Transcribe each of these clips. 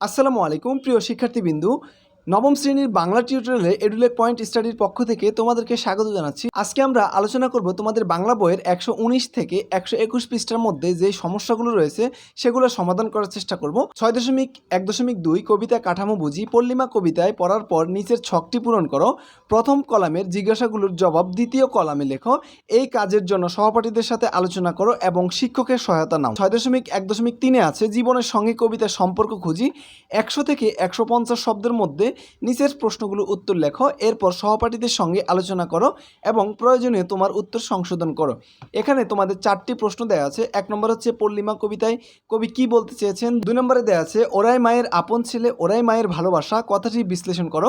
আসসালামু আলাইকুম প্রিয় শিক্ষার্থীবৃন্দু। নবম শ্রেণির বাংলা টিউটোরিয়ালে এডুলেক পয়েন্ট স্টাডির পক্ষ থেকে তোমাদেরকে স্বাগত জানাচ্ছি। আজকে আমরা আলোচনা করব তোমাদের বাংলা বইয়ের একশো উনিশ থেকে একশো একুশ পৃষ্ঠার মধ্যে যে সমস্যাগুলো রয়েছে, সেগুলো সমাধান করার চেষ্টা করব। ছয় দশমিক এক দশমিক দুই কবিতা কাঠামো বুঝি, পল্লিমা কবিতায় পড়ার পর নিচের ছকটি পূরণ করো, প্রথম কলামের জিজ্ঞাসাগুলোর জবাব দ্বিতীয় কলামে লেখো, এই কাজের জন্য সহপাঠীদের সাথে আলোচনা করো এবং শিক্ষকের সহায়তা নাও। ছয় দশমিক এক দশমিক তিনে আছে, জীবনের সঙ্গে কবিতার সম্পর্ক খুঁজি, একশো থেকে একশো পঞ্চাশ শব্দের মধ্যে নিচের প্রশ্নগুলো উত্তর লেখো, এরপর সহপাঠীদের সঙ্গে আলোচনা করো এবং প্রয়োজনীয় তোমার উত্তর সংশোধন করো। এখানে তোমাদের চারটি প্রশ্ন দেওয়া আছে। এক নম্বর হচ্ছে পল্লিমা কবিতায়, কবি কি বলতে চেয়েছেন? দুই নম্বরে দেওয়া আছে, ওরাই মায়ের আপন ছেলে, ওরাই মায়ের ভালোবাসা কথাটি বিশ্লেষণ করো।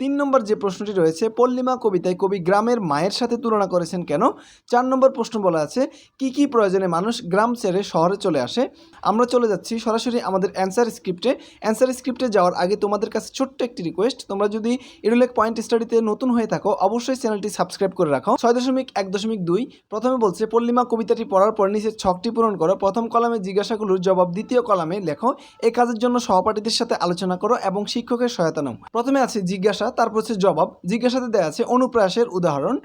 তিন নম্বর যে প্রশ্নটি রয়েছে, পল্লিমা কবিতায় কবি গ্রামের মায়ের সাথে তুলনা করেছেন কেন? চার নম্বর প্রশ্ন বলা আছে, কি কি প্রয়োজনে মানুষ গ্রাম ছেড়ে শহরে চলে আসে? আমরা চলে যাচ্ছি সরাসরি আমাদের অ্যান্সার স্ক্রিপ্টে অ্যান্সার স্ক্রিপ্টে যাওয়ার আগে তোমাদের কাছে ছোট্ট একটি রিকোয়েস্ট তোমরা যদি ইরুলেক পয়েন্ট স্টাডিতে নতুন হয়ে থাকো, অবশ্যই চ্যানেলটি সাবস্ক্রাইব করে রাখো। ছয় দশমিক এক দশমিক দুই, প্রথমে বলছে, পল্লিমা কবিতাটি পড়ার পর নিচের ছকটি পূরণ করো। প্রথম কলামে জিজ্ঞাসাগুলোর জবাব, দ্বিতীয় কলামে লেখো এই কাজের জন্য সহপাঠীদের সাথে আলোচনা করো এবং শিক্ষকের সহায়তা নাও। প্রথমে আছে জিজ্ঞাসা, তারপর হচ্ছে জবাব। জিজ্ঞাসাতে দেওয়া আছে, অনুপ্রাসের উদাহরণ।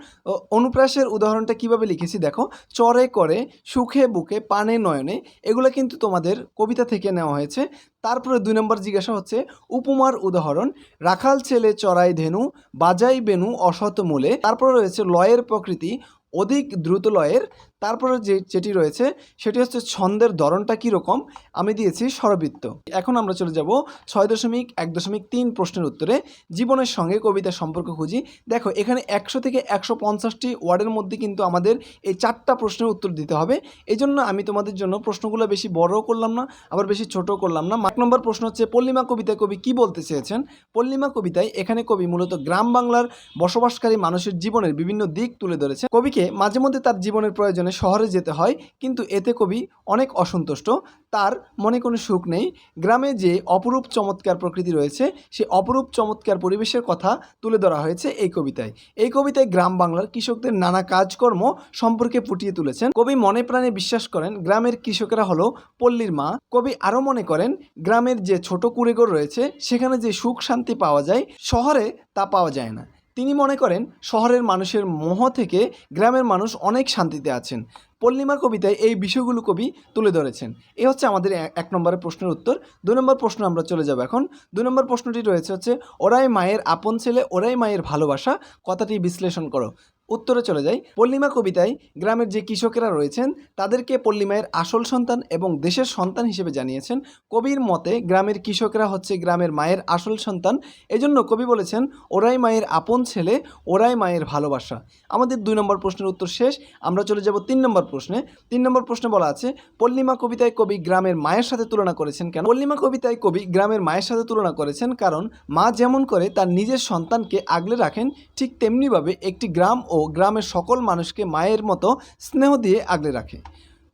অনুপ্রাসের উদাহরণটা কীভাবে লিখেছি দেখো? চরে করে, সুখে বুকে, পানে নয়নে। এগুলো কিন্তু তোমাদের কবিতা থেকে নেওয়া হয়েছে। তারপরে দুই নম্বর জিজ্ঞাসা হচ্ছে, উপমার উদাহরণ, রাখাল ছেলে চড়াই ধেনু, বাজাই বেনু অসত মূলে। তারপরে রয়েছে, লয়ের প্রকৃতি, অধিক দ্রুত লয়ের তারপরে যে যেটি রয়েছে, সেটি হচ্ছে ছন্দের ধরনটা কীরকম? আমি দিয়েছি স্বরবৃত্ত। এখন আমরা চলে যাব ছয় দশমিক এক দশমিক তিন প্রশ্নের উত্তরে। জীবনের সঙ্গে কবিতার সম্পর্ক খুঁজি। দেখো, এখানে একশো থেকে একশো পঞ্চাশটি ওয়ার্ডের মধ্যে কিন্তু আমাদের এই চারটা প্রশ্নের উত্তর দিতে হবে। এই জন্য আমি তোমাদের জন্য প্রশ্নগুলো বেশি বড়ও করলাম না, আবার বেশি ছোটও করলাম না। এক নম্বর প্রশ্ন হচ্ছে, পল্লিমা কবিতায় কবি কি বলতে চেয়েছেন? পল্লিমা কবিতায় এখানে কবি মূলত গ্রাম বাংলার বসবাসকারী মানুষের জীবনের বিভিন্ন দিক তুলে ধরেছে। কবিকে মাঝে মধ্যে তার জীবনের প্রয়োজনে শহরে যেতে হয়, কিন্তু এতে কবি অনেক অসন্তুষ্ট। তার মনে কোনো সুখ নেই। গ্রামে যে অপরূপ চমৎকার প্রকৃতি রয়েছে, সে অপরূপ চমৎকার পরিবেশের কথা তুলে ধরা হয়েছে এই কবিতায়। এই কবিতায় গ্রাম বাংলার কৃষকদের নানা কাজকর্ম সম্পর্কে ফুটিয়ে তুলেছেন। কবি মনে প্রাণে বিশ্বাস করেন, গ্রামের কৃষকেরা হলো পল্লীর মা। কবি আরও মনে করেন, গ্রামের যে ছোট কুড়েঘর রয়েছে, সেখানে যে সুখ শান্তি পাওয়া যায়, শহরে তা পাওয়া যায় না। তিনি মনে করেন, শহরের মানুষের মোহ থেকে গ্রামের মানুষ অনেক শান্তিতে আছেন। পল্লিমা কবিতায় এই বিষয়গুলো কবি তুলে ধরেছেন। এ হচ্ছে আমাদের এক নম্বরের প্রশ্নের উত্তর। দু নম্বর প্রশ্ন আমরা চলে যাব এখন। দু নম্বর প্রশ্নটি রয়েছে হচ্ছে, ওরাই মায়ের আপন ছেলে, ওরাই মায়ের ভালোবাসা। কথাটি বিশ্লেষণ করো। উত্তরে চলে যাই। পল্লিমা কবিতায় গ্রামের যে কৃষকেরা রয়েছেন, তাদেরকে পল্লিমায়ের আসল সন্তান এবং দেশের সন্তান হিসেবে জানিয়েছেন। কবির মতে, গ্রামের কৃষকরা হচ্ছে গ্রামের মায়ের আসল সন্তান। এজন্য কবি বলেছেন, ওরাই মায়ের আপন ছেলে, ওরাই মায়ের ভালোবাসা। আমাদের দুই নম্বর প্রশ্নের উত্তর শেষ। আমরা চলে যাব তিন নম্বর প্রশ্নে। তিন নম্বর প্রশ্নে বলা আছে, পল্লিমা কবিতায় কবি গ্রামের মায়ের সাথে তুলনা করেছেন কেন? পল্লিমা কবিতায় কবি গ্রামের মায়ের সাথে তুলনা করেছেন কারণ, মা যেমন করে, তার নিজের সন্তানকে আগলে রাখেন, ঠিক তেমনিভাবে একটি গ্রাম গ্রামের সকল মানুষকে মায়ের মতো স্নেহ দিয়ে আগলে রাখে।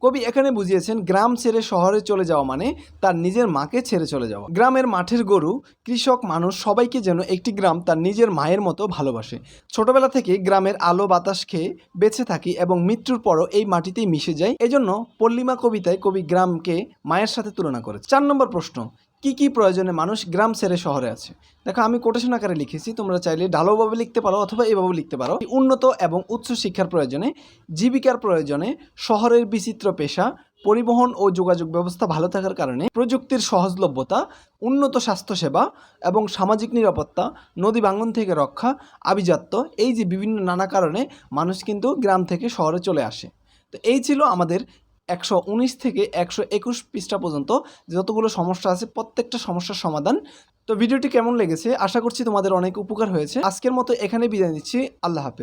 কবি এখানে বুঝিয়েছেন, গ্রাম ছেড়ে শহরে চলে যাওয়া মানে তার নিজের মাকে ছেড়ে চলে যাওয়া। গ্রামের মাঠের গরু, কৃষক, মানুষ সবাইকে যেন একটি গ্রাম তার নিজের মায়ের মতো ভালোবাসে। ছোটবেলা থেকে গ্রামের আলো বাতাস খেয়ে বেঁচে থাকি এবং মৃত্যুর পরও এই মাটিতেই মিশে যায় এজন্য পল্লিমা কবিতায় কবি গ্রামকে মায়ের সাথে তুলনা করে চার নম্বর প্রশ্ন কি কি প্রয়োজনে মানুষ গ্রাম ছেড়ে শহরে আছে? দেখো, আমি কোটেশন আকারে লিখেছি, তোমরা চাইলে ঢালোভাবে লিখতে পারো অথবা এভাবে লিখতে পারো। উন্নত এবং উচ্চ শিক্ষার প্রয়োজনে, জীবিকার প্রয়োজনে, শহরের বিচিত্র পেশা, পরিবহন ও যোগাযোগ ব্যবস্থা ভালো থাকার কারণে, প্রযুক্তির সহজলভ্যতা, উন্নত স্বাস্থ্যসেবা এবং সামাজিক নিরাপত্তা, নদী ভাঙন থেকে রক্ষা, আভিজাত্য, এই যে বিভিন্ন নানা কারণে মানুষ কিন্তু গ্রাম থেকে শহরে চলে আসে। তো এই ছিল আমাদের একশো উনিশ থেকে একশো একুশ পৃষ্ঠা পর্যন্ত যতগুলো সমস্যা আছে প্রত্যেকটা সমস্যার সমাধান। তো ভিডিওটি কেমন লেগেছে? আশা করছি তোমাদের অনেক উপকার হয়েছে। আজকের মতো এখানে বিদায় নিচ্ছি। আল্লাহ হাফেজ।